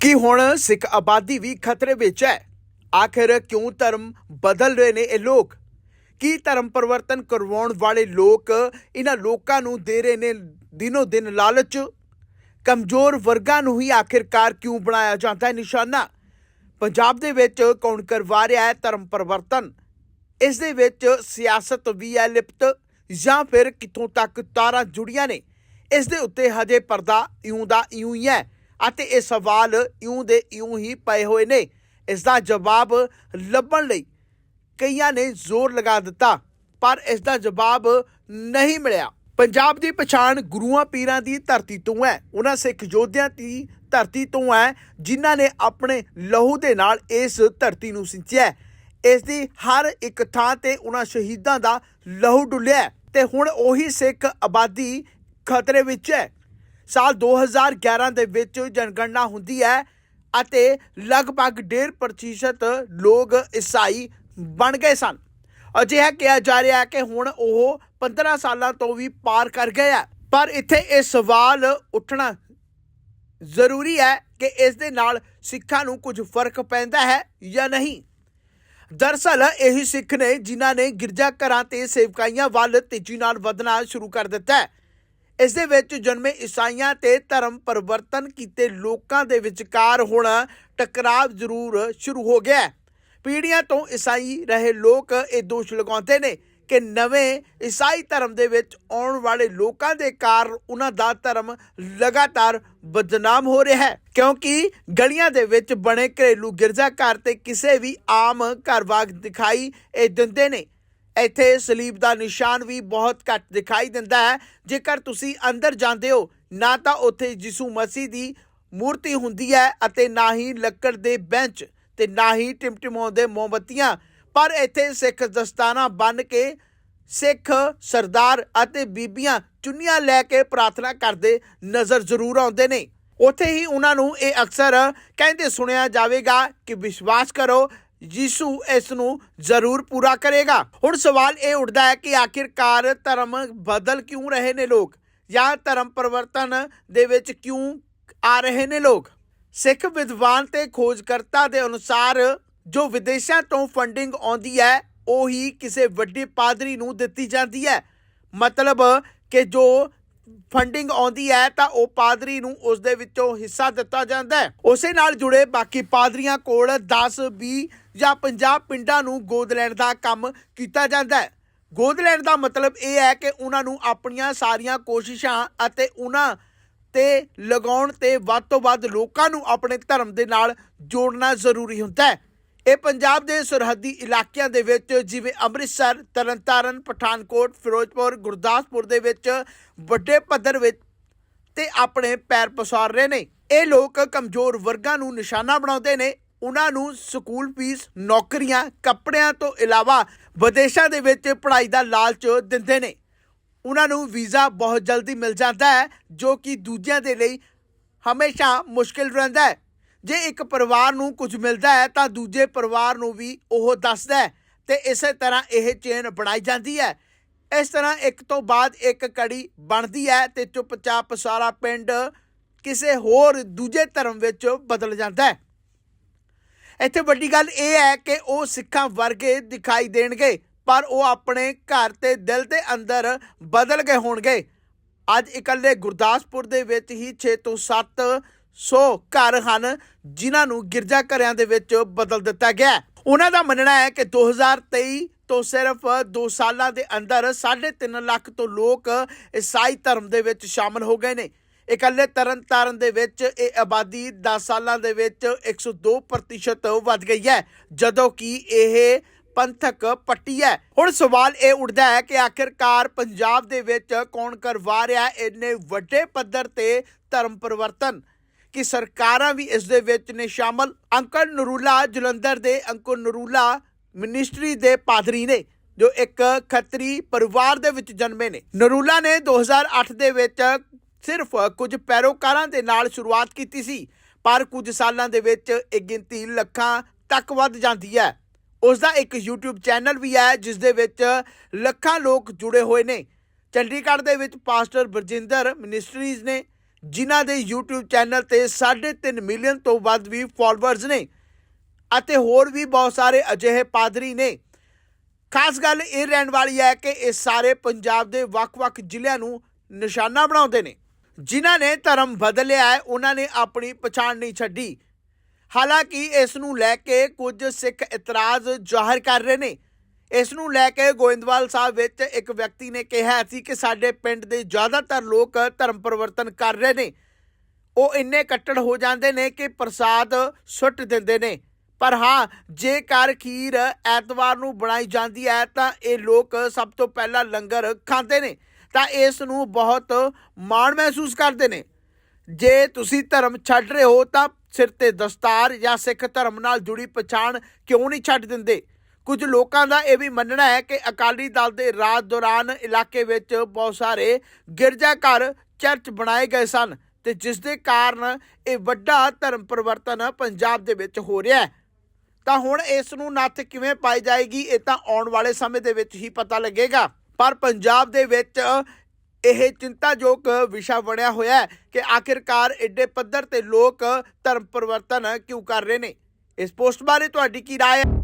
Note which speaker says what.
Speaker 1: ਕੀ ਹੁਣ ਸਿੱਖ ਆਬਾਦੀ ਵੀ ਖਤਰੇ ਵਿੱਚ ਹੈ? ਆਖਿਰ ਕਿਉਂ ਧਰਮ ਬਦਲ ਰਹੇ ਨੇ ਇਹ ਲੋਕ? ਕੀ ਧਰਮ ਪਰਿਵਰਤਨ ਕਰਵਾਉਣ ਵਾਲੇ ਲੋਕ ਇਹਨਾਂ ਲੋਕਾਂ ਨੂੰ ਦੇ ਰਹੇ ਨੇ ਦਿਨੋ ਦਿਨ ਲਾਲਚ? ਕਮਜ਼ੋਰ ਵਰਗਾਂ ਨੂੰ ਹੀ ਆਖਿਰਕਾਰ ਕਿਉਂ ਬਣਾਇਆ ਜਾਂਦਾ ਹੈ ਨਿਸ਼ਾਨਾ? ਪੰਜਾਬ ਦੇ ਵਿੱਚ ਕੌਣ ਕਰਵਾ ਰਿਹਾ ਹੈ ਧਰਮ ਪਰਿਵਰਤਨ? ਇਸ ਦੇ ਵਿੱਚ ਸਿਆਸਤ ਵੀ ਹੈ ਲਿਪਤ ਜਾਂ ਫਿਰ ਕਿੱਥੋਂ ਤੱਕ ਤਾਰਾਂ ਜੁੜੀਆਂ ਨੇ? ਇਸ ਦੇ ਉੱਤੇ ਹਜੇ ਪਰਦਾ ਇਉਂ ਦਾ ਇਉਂ ਹੀ ਹੈ। ਅਤੇ ਇਹ ਸਵਾਲ ਇਉਂ ਦੇ ਇਉਂ ਹੀ ਪਏ ਹੋਏ ਨੇ। ਇਸ ਦਾ ਜਵਾਬ ਲੱਭਣ ਲਈ ਕਈਆਂ ਨੇ ਜ਼ੋਰ ਲਗਾ ਦਿੱਤਾ, ਪਰ ਇਸ ਦਾ ਜਵਾਬ ਨਹੀਂ ਮਿਲਿਆ। ਪੰਜਾਬ ਦੀ ਪਛਾਣ ਗੁਰੂਆਂ ਪੀਰਾਂ ਦੀ ਧਰਤੀ ਤੋਂ ਹੈ। ਉਹਨਾਂ ਸਿੱਖ ਯੋਧਿਆਂ ਦੀ ਧਰਤੀ ਤੋਂ ਹੈ, ਜਿਨ੍ਹਾਂ ਨੇ ਆਪਣੇ ਲਹੂ ਦੇ ਨਾਲ ਇਸ ਧਰਤੀ ਨੂੰ ਸਿੰਚਿਆ ਇਸ ਦੀ ਹਰ ਇੱਕ ਥਾਂ ਤੇ ਉਹਨਾਂ ਸ਼ਹੀਦਾਂ ਦਾ ਲਹੂ ਡੁੱਲਿਆ ਹੈ ਤੇ ਹੁਣ ਉਹੀ ਸਿੱਖ ਆਬਾਦੀ ਖਤਰੇ ਵਿੱਚ ਹੈ। ਸਾਲ 2011 ਦੇ ਵਿੱਚ ਜਨਗਣਨਾ ਹੁੰਦੀ ਹੈ ਅਤੇ ਲਗਭਗ 1.5% ਲੋਕ ਈਸਾਈ ਬਣ ਗਏ ਸਨ। ਅਜਿਹਾ ਕਿਹਾ ਜਾ ਰਿਹਾ ਹੈ ਕਿ ਹੁਣ ਉਹ 15 ਸਾਲਾਂ ਤੋਂ ਵੀ ਪਾਰ ਕਰ ਗਏ ਆ। ਪਰ ਇੱਥੇ ਇਹ ਸਵਾਲ ਉੱਠਣਾ ਜ਼ਰੂਰੀ ਹੈ ਕਿ ਇਸ ਦੇ ਨਾਲ ਸਿੱਖਾਂ ਨੂੰ ਕੁਝ ਫ਼ਰਕ ਪੈਂਦਾ ਹੈ ਜਾਂ ਨਹੀਂ। ਦਰਸਲ ਇਹੀ ਸਿੱਖ ਨੇ ਜਿਨ੍ਹਾਂ ਨੇ ਗਿਰਜਾ ਘਰਾਂ ਤੇ ਸੇਵਕਾਈਆਂ ਵੱਲ ਤੇਜ਼ੀ ਨਾਲ ਵਧਣਾ ਸ਼ੁਰੂ ਕਰ ਦਿੱਤਾ ਹੈ। ਇਸ ਦੇ ਵਿੱਚ ਜਨਮੇ ਈਸਾਈਆਂ ਤੇ ਧਰਮ ਪਰਿਵਰਤਨ ਕੀਤੇ ਲੋਕਾਂ ਦੇ ਵਿਚਕਾਰ ਹੁਣ ਟਕਰਾਵ ਜ਼ਰੂਰ ਸ਼ੁਰੂ ਹੋ ਗਿਆ ਪੀੜ੍ਹੀਆਂ ਤੋਂ ਈਸਾਈ ਰਹੇ ਲੋਕ ਇਹ ਦੋਸ਼ ਲਗਾਉਂਦੇ ਨੇ ਕਿ ਨਵੇਂ ਈਸਾਈ ਧਰਮ ਦੇ ਵਿੱਚ ਆਉਣ ਵਾਲੇ ਲੋਕਾਂ ਦੇ ਕਾਰਨ ਉਹਨਾਂ ਦਾ ਧਰਮ ਲਗਾਤਾਰ ਬਦਨਾਮ ਹੋ ਰਿਹਾ ਹੈ। ਕਿਉਂਕਿ ਗਲੀਆਂ ਦੇ ਵਿੱਚ ਬਣੇ ਘਰੇਲੂ ਗਿਰਜਾ ਘਰ ਤੇ ਕਿਸੇ ਵੀ ਆਮ ਘਰ ਵਾਂਗ ਦਿਖਾਈ ਇਹ ਦਿੰਦੇ ਨੇ। ਇੱਥੇ ਸਲੀਬ ਦਾ ਨਿਸ਼ਾਨ ਵੀ ਬਹੁਤ ਘੱਟ ਦਿਖਾਈ ਦਿੰਦਾ ਹੈ। ਜੇਕਰ ਤੁਸੀਂ ਅੰਦਰ ਜਾਂਦੇ ਹੋ, ਨਾ ਤਾਂ ਉੱਥੇ ਯਿਸੂ ਮਸੀਹ ਦੀ ਮੂਰਤੀ ਹੁੰਦੀ ਹੈ ਅਤੇ ਨਾ ਹੀ ਲੱਕੜ ਦੇ ਬੈਂਚ ਤੇ ਨਾ ਹੀ ਟਿਮਟਿਮਾਉਂਦੇ ਮੋਮਬੱਤੀਆਂ। ਪਰ ਇੱਥੇ ਸਿੱਖ ਦਸਤਾਨਾ ਬੰਨ ਕੇ ਸਿੱਖ ਸਰਦਾਰ ਅਤੇ ਬੀਬੀਆਂ ਚੁੰਨੀਆਂ ਲੈ ਕੇ ਪ੍ਰਾਰਥਨਾ ਕਰਦੇ ਨਜ਼ਰ ਜ਼ਰੂਰ ਆਉਂਦੇ ਨੇ। ਉੱਥੇ ਹੀ ਉਹਨਾਂ ਨੂੰ ਇਹ ਅਕਸਰ ਕਹਿੰਦੇ ਸੁਣਿਆ ਜਾਵੇਗਾ ਕਿ ਵਿਸ਼ਵਾਸ ਕਰੋ ਯੀਸ਼ੂ ਇਸ ਨੂੰ ਜ਼ਰੂਰ ਪੂਰਾ ਕਰੇਗਾ। ਹੁਣ ਸਵਾਲ ਇਹ ਉੱਠਦਾ ਹੈ ਕਿ ਆਖਿਰਕਾਰ ਧਰਮ ਬਦਲ ਕਿਉਂ ਰਹੇ ਨੇ ਲੋਕ? ਜਾਂ ਧਰਮ ਪਰਿਵਰਤਨ ਦੇ ਵਿੱਚ ਕਿਉਂ ਆ ਰਹੇ ਨੇ ਲੋਕ? ਸਿੱਖ ਵਿਦਵਾਨ ਤੇ ਖੋਜਕਰਤਾ ਦੇ ਅਨੁਸਾਰ ਜੋ ਵਿਦੇਸ਼ਾਂ ਤੋਂ ਫੰਡਿੰਗ ਆਉਂਦੀ ਹੈ, ਉਹੀ ਕਿਸੇ ਵੱਡੇ ਪਾਦਰੀ ਨੂੰ ਦਿੱਤੀ ਜਾਂਦੀ ਹੈ। ਮਤਲਬ ਕਿ ਜੋ ਫੰਡਿੰਗ ਆਉਂਦੀ ਹੈ, ਤਾਂ ਉਹ ਪਾਦਰੀ ਨੂੰ ਉਸ ਦੇ ਵਿੱਚੋਂ ਹਿੱਸਾ ਦਿੱਤਾ ਜਾਂਦਾ ਹੈ। ਉਸੇ ਨਾਲ ਜੁੜੇ ਬਾਕੀ ਪਾਦਰੀਆਂ ਕੋਲ 10 20 ਜਾਂ 50 ਪਿੰਡਾਂ ਨੂੰ ਗੋਦ ਲੈਣ ਦਾ ਕੰਮ ਕੀਤਾ ਜਾਂਦਾ ਹੈ। ਗੋਦ ਲੈਣ ਦਾ ਮਤਲਬ ਇਹ ਹੈ ਕਿ ਉਹਨਾਂ ਨੂੰ ਆਪਣੀਆਂ ਸਾਰੀਆਂ ਕੋਸ਼ਿਸ਼ਾਂ ਅਤੇ ਉਹਨਾਂ ਤੇ ਲਗਾਉਣ ਤੇ ਵੱਧ ਤੋਂ ਵੱਧ ਲੋਕਾਂ ਨੂੰ ਆਪਣੇ ਧਰਮ ਦੇ ਨਾਲ ਜੋੜਨਾ ਜ਼ਰੂਰੀ ਹੁੰਦਾ ਹੈ। ਇਹ ਪੰਜਾਬ ਦੇ ਸਰਹੱਦੀ ਇਲਾਕਿਆਂ ਦੇ ਵਿੱਚ ਜਿਵੇਂ ਅੰਮ੍ਰਿਤਸਰ, ਤਰਨਤਾਰਨ, ਪਠਾਨਕੋਟ, ਫਿਰੋਜ਼ਪੁਰ, ਗੁਰਦਾਸਪੁਰ ਦੇ ਵਿੱਚ ਵੱਡੇ ਪੱਧਰ ਵਿੱਚ ਤੇ ਆਪਣੇ ਪੈਰ ਪਸਾਰ ਰਹੇ ਨੇ। ਇਹ ਲੋਕ ਕਮਜ਼ੋਰ ਵਰਗਾਂ ਨੂੰ ਨਿਸ਼ਾਨਾ ਬਣਾਉਂਦੇ ਨੇ। ਉਹਨਾਂ ਨੂੰ ਸਕੂਲ ਫੀਸ, ਨੌਕਰੀਆਂ, ਕੱਪੜਿਆਂ ਤੋਂ ਇਲਾਵਾ ਵਿਦੇਸ਼ਾਂ ਦੇ ਵਿੱਚ ਪੜ੍ਹਾਈ ਦਾ ਲਾਲਚ ਦਿੰਦੇ ਨੇ। ਉਹਨਾਂ ਨੂੰ ਵੀਜ਼ਾ ਬਹੁਤ ਜਲਦੀ ਮਿਲ ਜਾਂਦਾ ਹੈ, ਜੋ ਕਿ ਦੂਜਿਆਂ ਦੇ ਲਈ ਹਮੇਸ਼ਾ ਮੁਸ਼ਕਿਲ ਰਹਿੰਦਾ ਹੈ। ਜੇ ਇੱਕ ਪਰਿਵਾਰ ਨੂੰ ਕੁਝ ਮਿਲਦਾ ਹੈ, ਤਾਂ ਦੂਜੇ ਪਰਿਵਾਰ ਨੂੰ ਵੀ ਉਹ ਦੱਸਦਾ ਹੈ ਤੇ ਇਸੇ ਤਰ੍ਹਾਂ ਇਹ ਚੇਨ ਬਣਾਈ ਜਾਂਦੀ ਹੈ। ਇਸ ਤਰ੍ਹਾਂ ਇੱਕ ਤੋਂ ਬਾਅਦ ਇੱਕ ਕੜੀ ਬਣਦੀ ਹੈ ਤੇ ਚੁੱਪਚਾਪ ਸਾਰਾ ਪਿੰਡ ਕਿਸੇ ਹੋਰ ਦੂਜੇ ਧਰਮ ਵਿੱਚ ਬਦਲ ਜਾਂਦਾ ਹੈ। ਇੱਥੇ ਵੱਡੀ ਗੱਲ ਇਹ ਹੈ ਕਿ ਉਹ ਸਿੱਖਾਂ ਵਰਗੇ ਦਿਖਾਈ ਦੇਣਗੇ, ਪਰ ਉਹ ਆਪਣੇ ਘਰ ਤੇ ਦਿਲ ਦੇ ਅੰਦਰ ਬਦਲ ਗਏ ਹੋਣਗੇ। ਅੱਜ ਇਕੱਲੇ ਗੁਰਦਾਸਪੁਰ ਦੇ ਵਿੱਚ ਹੀ 6 ਤੋਂ 700 ਘਰ ਹਨ, ਜਿਨ੍ਹਾਂ ਨੂੰ ਗਿਰਜਾ ਘਰਿਆਂ ਦੇ ਵਿੱਚ ਬਦਲ ਦਿੱਤਾ ਗਿਆ ਉਹਨਾਂ ਦਾ ਮੰਨਣਾ ਹੈ ਕਿ 2023 ਤੋਂ ਸਿਰਫ 2 ਸਾਲਾਂ ਦੇ ਅੰਦਰ 3.5 ਲੱਖ ਤੋਂ ਲੋਕ ਈਸਾਈ ਧਰਮ ਦੇ ਵਿੱਚ ਸ਼ਾਮਲ ਹੋ ਗਏ ਨੇ। ਇਕੱਲੇ ਤਰਨ ਤਾਰਨ ਦੇ ਵਿੱਚ ਇਹ ਆਬਾਦੀ 10 ਸਾਲਾਂ ਦੇ ਵਿੱਚ 102% ਵੱਧ ਗਈ ਹੈ, ਜਦੋਂ ਕਿ ਇਹ ਪੰਥਕ ਪੱਟੀ ਹੈ। ਹੁਣ ਸਵਾਲ ਇਹ ਉੱਠਦਾ ਹੈ ਕਿ ਆਖਿਰਕਾਰ ਪੰਜਾਬ ਦੇ ਵਿੱਚ ਕੌਣ ਕਰਵਾ ਰਿਹਾ ਇੰਨੇ ਵੱਡੇ ਪੱਧਰ ਤੇ ਧਰਮ ਪਰਿਵਰਤਨ? ਕਿ ਸਰਕਾਰਾਂ ਵੀ ਇਸ ਦੇ ਵਿੱਚ ਨੇ ਸ਼ਾਮਲ? ਅੰਕਲ ਨਰੂਲਾ ਜਲੰਧਰ ਦੇ ਅੰਕਲ ਨਰੂਲਾ ਮਿਨਿਸਟਰੀ ਦੇ ਪਾਦਰੀ ਨੇ, ਜੋ ਇੱਕ ਖੱਤਰੀ ਪਰਿਵਾਰ ਦੇ ਵਿੱਚ ਜਨਮੇ ਨੇ। ਨਰੂਲਾ ਨੇ 2008 ਦੇ ਵਿੱਚ ਸਿਰਫ ਕੁਝ ਪੈਰੋਕਾਰਾਂ ਦੇ ਨਾਲ ਸ਼ੁਰੂਆਤ ਕੀਤੀ ਸੀ, ਪਰ ਕੁਝ ਸਾਲਾਂ ਦੇ ਵਿੱਚ ਇਹ ਗਿਣਤੀ ਲੱਖਾਂ ਤੱਕ ਵੱਧ ਜਾਂਦੀ ਹੈ। ਉਸ ਦਾ ਇੱਕ YouTube ਚੈਨਲ ਵੀ ਹੈ, ਜਿਸ ਦੇ ਵਿੱਚ ਲੱਖਾਂ ਲੋਕ ਜੁੜੇ ਹੋਏ ਨੇ। ਚੰਡੀਗੜ੍ਹ ਦੇ ਵਿੱਚ ਪਾਸਟਰ ਬਰਜਿੰਦਰ ਮਿਨਿਸਟਰੀਜ਼ ਨੇ, ਜਿਨ੍ਹਾਂ ਦੇ YouTube ਚੈਨਲ ਤੇ 3.5 ਮਿਲੀਅਨ ਤੋਂ ਵੱਧ ਵੀ ਫਾਲੋਅਰਸ ਨੇ, ਅਤੇ ਹੋਰ ਵੀ ਬਹੁਤ ਸਾਰੇ ਅਜਿਹੇ ਪਾਦਰੀ ਨੇ। ਖਾਸ ਗੱਲ ਇਹ ਰਹਿਣ ਵਾਲੀ ਹੈ ਕਿ ਇਹ ਸਾਰੇ ਪੰਜਾਬ ਦੇ ਵੱਖ-ਵੱਖ ਜ਼ਿਲ੍ਹਿਆਂ ਨੂੰ ਨਿਸ਼ਾਨਾ ਬਣਾਉਂਦੇ ਨੇ। ਜਿਨ੍ਹਾਂ ਨੇ ਧਰਮ ਬਦਲਿਆ ਹੈ, ਉਹਨਾਂ ਨੇ ਆਪਣੀ ਪਛਾਣ ਨਹੀਂ ਛੱਡੀ। ਹਾਲਾਂਕਿ ਇਸ ਨੂੰ ਲੈ ਕੇ ਕੁਝ ਸਿੱਖ ਇਤਰਾਜ਼ ਜ਼ਾਹਰ ਕਰ ਰਹੇ ਨੇ। ਇਸ ਨੂੰ ਲੈ ਕੇ ਗੋਇੰਦਵਾਲ ਸਾਹਿਬ ਵਿੱਚ ਇੱਕ ਵਿਅਕਤੀ ਨੇ ਕਿਹਾ ਸੀ ਕਿ ਸਾਡੇ ਪਿੰਡ ਦੇ ਜ਼ਿਆਦਾਤਰ ਲੋਕ ਧਰਮ ਪਰਿਵਰਤਨ ਕਰ ਰਹੇ ਨੇ। ਉਹ ਇੰਨੇ ਕੱਟੜ ਹੋ ਜਾਂਦੇ ਨੇ ਕਿ ਪ੍ਰਸਾਦ ਸੁੱਟ ਦਿੰਦੇ ਨੇ। ਪਰ ਹਾਂ, ਜੇਕਰ ਖੀਰ ਐਤਵਾਰ ਨੂੰ ਬਣਾਈ ਜਾਂਦੀ ਹੈ, ਤਾਂ ਇਹ ਲੋਕ ਸਭ ਤੋਂ ਪਹਿਲਾਂ ਲੰਗਰ ਖਾਂਦੇ ਨੇ। ਤਾਂ ਇਸ ਨੂੰ ਬਹੁਤ ਮਾਣ ਮਹਿਸੂਸ ਕਰਦੇ ਨੇ। ਜੇ ਤੁਸੀਂ ਧਰਮ ਛੱਡ ਰਹੇ ਹੋ ਤਾਂ ਸਿਰ ਤੇ ਦਸਤਾਰ ਜਾਂ ਸਿੱਖ ਧਰਮ ਨਾਲ ਜੁੜੀ ਪਛਾਣ ਕਿਉਂ ਨਹੀਂ ਛੱਡ ਦਿੰਦੇ? ਕੁਝ ਲੋਕਾਂ ਦਾ ਇਹ ਵੀ ਮੰਨਣਾ ਹੈ ਕਿ ਅਕਾਲੀ ਦਲ ਦੇ ਰਾਜ ਦੌਰਾਨ ਇਲਾਕੇ ਵਿੱਚ ਬਹੁਤ ਸਾਰੇ ਗਿਰਜਾ ਘਰ ਚਰਚ ਬਣਾਏ ਗਏ ਸਨ ਤੇ ਜਿਸ ਦੇ ਕਾਰਨ ਇਹ ਵੱਡਾ ਧਰਮ ਪਰਿਵਰਤਨ ਪੰਜਾਬ ਦੇ ਵਿੱਚ ਹੋ ਰਿਹਾ ਹੈ। ਤਾਂ ਹੁਣ ਇਸ ਨੂੰ ਨੱਥ ਕਿਵੇਂ ਪਾਈ ਜਾਏਗੀ, ਇਹ ਤਾਂ ਆਉਣ ਵਾਲੇ ਸਮੇਂ ਦੇ ਵਿੱਚ ਹੀ ਪਤਾ ਲੱਗੇਗਾ। ਪਰ ਪੰਜਾਬ ਦੇ ਵਿੱਚ ਇਹ ਚਿੰਤਾਜੋਗ ਵਿਸ਼ਾ ਬਣਿਆ ਹੋਇਆ ਹੈ ਕਿ ਆਖਿਰਕਾਰ ਐਡੇ ਪੱਧਰ ਤੇ ਲੋਕ ਧਰਮ ਪਰਿਵਰਤਨ ਕਿਉਂ ਕਰ ਰਹੇ ਨੇ ਇਸ ਪੋਸਟ ਬਾਰੇ ਤੁਹਾਡੀ ਕੀ رائے ਹੈ